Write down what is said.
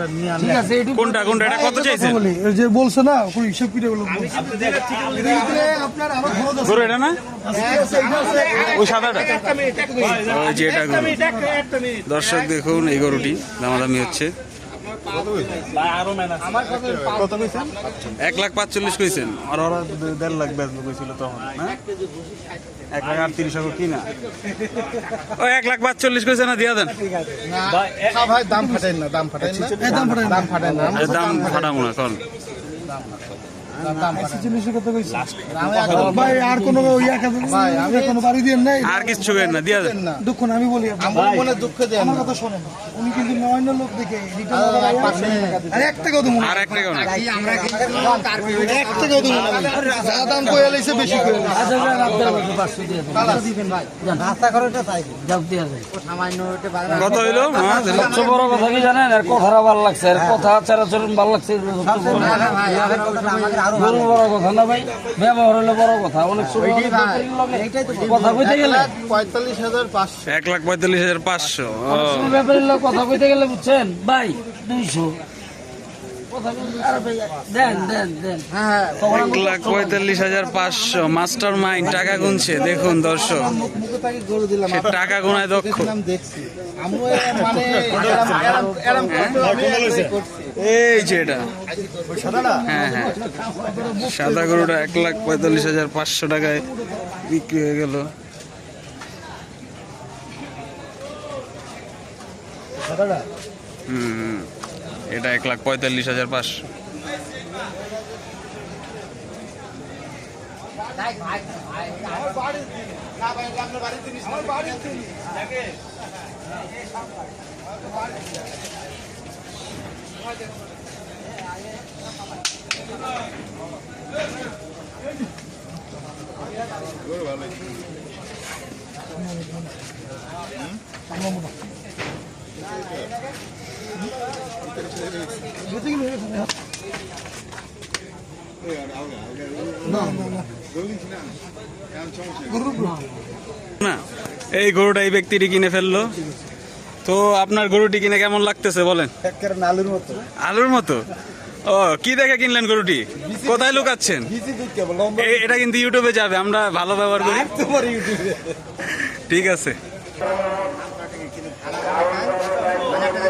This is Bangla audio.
গরুটা নিয়ে ঠিক আছে কোনটা কোনটা এটা কত চাইছেন? এই যে বলছে না ওই হিসাব করে বলো আপনার আরও খরচ আছে। গরু এটা না। আছে, এটা আছে। ওই সাদাটা। ওই যে এটা দর্শক দেখুন এই গরুটি দামাদামি হচ্ছে। এক লাখ পাঁচচল্লিশ কইছেন। আর ওরা দেড় লাখ বেচবো কইছিল তখন হ্যাঁ? এক লাখ আটত্রিশ হাজার কিনা? ও এক লাখ পাঁচচল্লিশ কইছে না দিয়া দেন। ভাই দাম ফাটাই না দাম ফাটাই না। দাম ফাটাই না। দাম ফাটাই না। দাম ফাটাবো না কন কথা কইছি। আর কোনো ইয়া কাজ ভাই আমি কোনো বাড়ি দিয়ে নাই আর কিছু না দিয়া দুঃখ না আমি বলি মনে দুঃখ দেন আমার কথা শোনেন উনি কিন্তু নয়ন লোক দেখে আর এক টাকাও দেবো আর এক টাকা না এক টাকাও দেবো যা দাম কয়ে লাইছে বেশি কয়ে লাইছে। আচ্ছা যান আপনার মতো পাঁচশো দিয়ে দেন দিবেন ভাই নাস্তা করে যাও দিয়ে যায় কত হইল হ্যাঁ সবচেয়ে বড় কথা কি জানেন আর কথাটা ভালো লাগছে আর কথা চারাচরণ ভালো লাগছে কথা। গরু বড় কথা না ভাই? ব্যবহার হলে বড় কথা। অনেক কথা কইতে গেলে? পঁয়তাল্লিশ হাজার পাঁচশো। এক লাখ পঁয়তাল্লিশ হাজার পাঁচশো। ব্যাপারীর কথা কইতে গেলে বুঝছেন? ভাই দুইশো কথা কইতে- আরে ভাই, দেন দেন দেন তখন এক লাখ পঁয়তাল্লিশ হাজার পাঁচশো টাকা দেখুন দর্শক টাকা গুনায় দক্ষ। এই এটা হ্যাঁ হ্যাঁ সাদা গরুটা এক লাখ পঁয়তাল্লিশ হাজার পাঁচশো টাকায় বিক্রি হয়ে গেল হুম। এটা এক লাখ পঁয়তাল্লিশ হাজার পাঁচশো। না এই গরুটা এই ব্যক্তিটি কিনে ফেলল। তো আপনার গরুটি কিনে কেমন লাগতেছে বলেন? আলুর মতো। আলুর মতো? ও কি দেখে কিনলেন গরুটি? কোথায় লুকাচ্ছেন? এটা কিন্তু ইউটিউবে যাবে আমরা ভালো ব্যবহার করি। ঠিক আছে আপনার ক্যাটাগরিটা দেখছ হ্যাঁ আমি এমনি খারাইছি খারাইছি কেমনে এই তো আস্তে আস্তে করে মুক্তাদার মুক্তাদার গলিতে খুব দিবা আমার বললাম